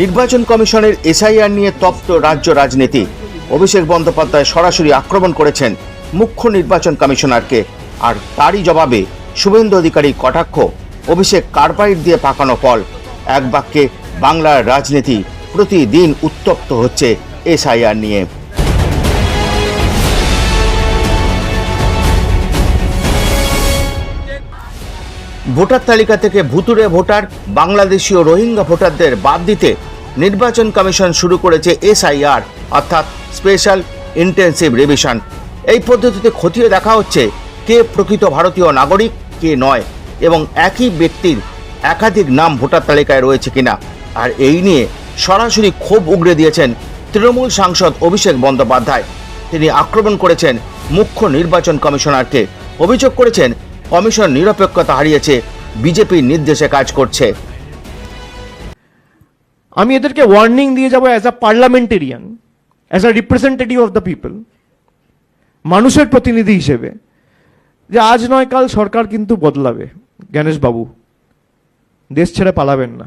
নির্বাচন কমিশনের এসআইআর নিয়ে তপ্ত রাজ্য রাজনীতি। অভিষেক বন্দ্যোপাধ্যায় সরাসরি আক্রমণ করেছেন মুখ্য নির্বাচন কমিশনারকে। আর তারই জবাবে শুভেন্দু অধিকারী কটাক্ষ, অভিষেক কার্বাইড দিয়ে পাকানো ফল। এক বাক্যে, বাংলার রাজনীতি প্রতিদিন উত্তপ্ত হচ্ছে এসআইআর নিয়ে। ভোটার তালিকা থেকে ভুতুরে ভোটার বাংলাদেশি ও রোহিঙ্গা ভোটারদের বাদ দিতে নির্বাচন কমিশন শুরু করেছে এসআইআর, অর্থাৎ স্পেশাল ইন্টেন্সিভ রিভিশন। এই পদ্ধতিতে খতিয়ে দেখা হচ্ছে কে প্রকৃত ভারতীয় নাগরিক, কে নয়, এবং একই ব্যক্তির একাধিক নাম ভোটার তালিকায় রয়েছে কিনা। আর এই নিয়ে সরাসরি ক্ষোভ উগড়ে দিয়েছেন তৃণমূল সাংসদ অভিষেক বন্দ্যোপাধ্যায়। তিনি আক্রমণ করেছেন মুখ্য নির্বাচন কমিশনারকে। অভিযোগ করেছেন কমিশন নিরপেক্ষতা হারিয়েছে বিজেপির নির্দেশে কাজ করছে। আমি এদেরকে ওয়ার্নিং দিয়ে যাব as a parliamentarian as a representative of the people মানুষের প্রতিনিধি হিসেবে, যে আজ নয়, কাল সরকার কিন্তু বদলাবে। গণেশ বাবু দেশ ছেড়ে পালাবেন না।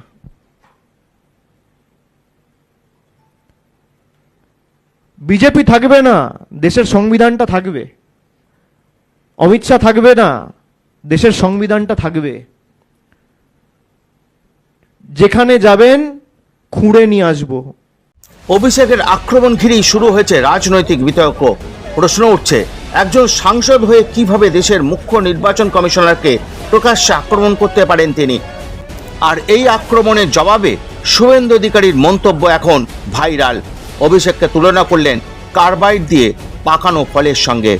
বিজেপি থাকবে না, দেশের সংবিধানটা থাকবে। অমিত শাহ থাকবে না দেশের সংবিধানটা থাকবে। যেখানে যাবেন, খুঁড়ে নিয়ে আসব। অভিষেকের আক্রমণ ঘিরেই শুরু হয়েছে রাজনৈতিক বিতর্ক। প্রশ্ন উঠছে, একজন সাংসদ হয়ে কীভাবে দেশের মুখ্য নির্বাচন কমিশনারকে প্রকাশ্যে আক্রমণ করতে পারেন তিনি? আর এই আক্রমণের জবাবে শুভেন্দু অধিকারীর মন্তব্য এখন ভাইরাল। অভিষেককে তুলনা করলেন কার্বাইড দিয়ে পাকানো ফলের সঙ্গে।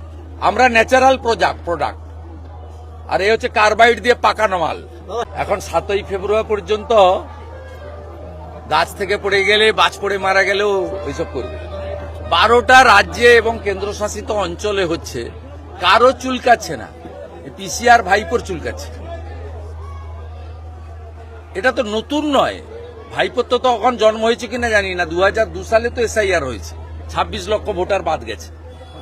আমরা ন্যাচারাল প্রোডাক্ট প্রোডাক্ট আর এ হচ্ছে কার্বাইড দিয়ে পাকানো মাল। এখন সাতই ফেব্রুয়ারি পর্যন্ত গাছ থেকে পড়ে গেলে, বাজ পড়ে মারা গেলেও ওইসব করবে। বারোটা রাজ্যে এবং কেন্দ্রশাসিত অঞ্চলে হচ্ছে, কারও চুলকাচ্ছে না। পিসিআর ভাইপোর চুলকাচ্ছে। এটা তো নতুন নয়। ভাইপোর তো তখন জন্ম হয়েছে কিনা জানি না। দু দু সালে তো এসআইআর হয়েছে। ছাব্বিশ লক্ষ ভোটার বাদ গেছে।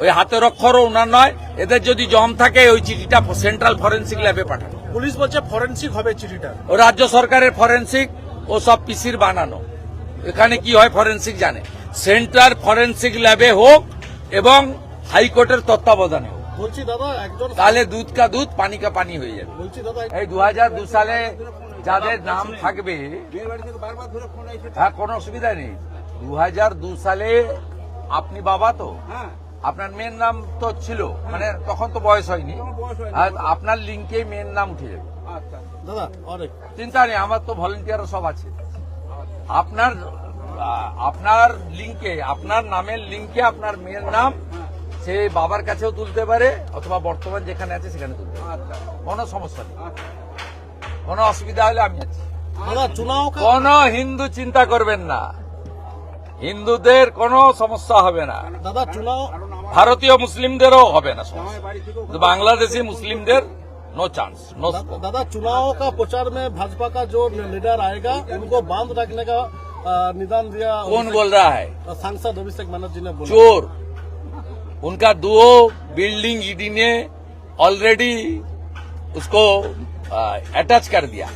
ওই হাতের অক্ষরও ওনার নয় এদের যদি জম থাকে ওই চিঠিটা সেন্ট্রাল ফরেন্সিক ল্যাবে পাঠানো। পুলিশ বলছে ফরেন্সিক হবে চিঠিটা। ও রাজ্য সরকারের ফরেন্সিক ও সব পিসির বানানো। এখানে কি হয় ফরেন্সিক জানে। সেন্ট্রাল ফরেন্সিক ল্যাবে হোক এবং হাইকোর্টের তত্ত্বাবধানে হোক। বলছি দাদা একজন তাহলে দুধ কা দুধ পানি কা পানি হয়ে যাবে। বলছি দাদা এই দু হাজার দু সালে যাদের নাম থাকবে হ্যাঁ কোনো অসুবিধা নেই। দু দু সালে আপনি বাবা তো? আপনার মেয়ের নাম তো ছিল মানে তখন তো বয়স হয়নি। আর আপনার লিঙ্কে মেয়ের নাম উঠে যাবে। দাদা অনেক চিন্তা নেই আমার তো ভলেন্টিয়ার সব আছে। আপনার আপনার লিঙ্কে আপনার নামের লিঙ্কে আপনার মেয়ের নাম সে বাবার কাছেও তুলতে পারে অথবা বর্তমান যেখানে আছে সেখানে তুলতে পারে। কোনো সমস্যা নেই। কোনো অসুবিধা হলে আমি আছি দাদা কোন হিন্দু চিন্তা করবেন না। হিন্দুদের কোনো সমস্যা হবে না। দাদা চুনাও ভারতীয় মুসলিমদেরও হবে না সমস্যা কিন্তু বাংলাদেশি মুসলিমদের नो चांस नो दादा चुनाव का प्रचार में भाजपा का जो लीडर आएगा उनको बांध रखने का अ, निदान दिया कौन बोल रहा है अ, सांसद अभिषेक बनर्जी ने बोला चोर उनका दो बिल्डिंग ईडी ने ऑलरेडी उसको अटैच कर दिया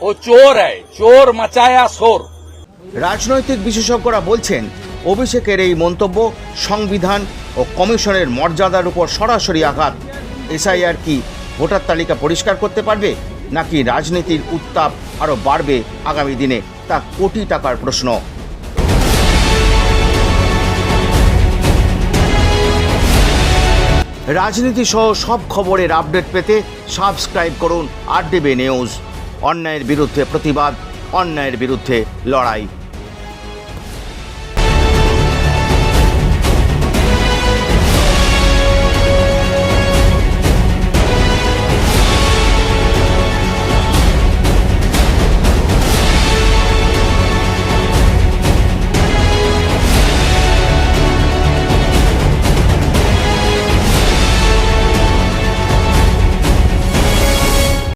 वो चोर है चोर मचाया शोर রাজনৈতিক বিশেষজ্ঞরা বলছেন অভিষেকের এই মন্তব্য সংবিধান ও কমিশনের মর্যাদার উপর সরাসরি আঘাত। এসআইআর কি ভোটার তালিকা পরিষ্কার করতে পারবে, নাকি রাজনীতির উত্তাপ আরও বাড়বে আগামী দিনে? তা কোটি টাকার প্রশ্ন। রাজনীতি সহ সব খবরের আপডেট পেতে সাবস্ক্রাইব করুন আর নিউজ। অন্যায়ের বিরুদ্ধে প্রতিবাদ, অন্যায়ের বিরুদ্ধে লড়াই।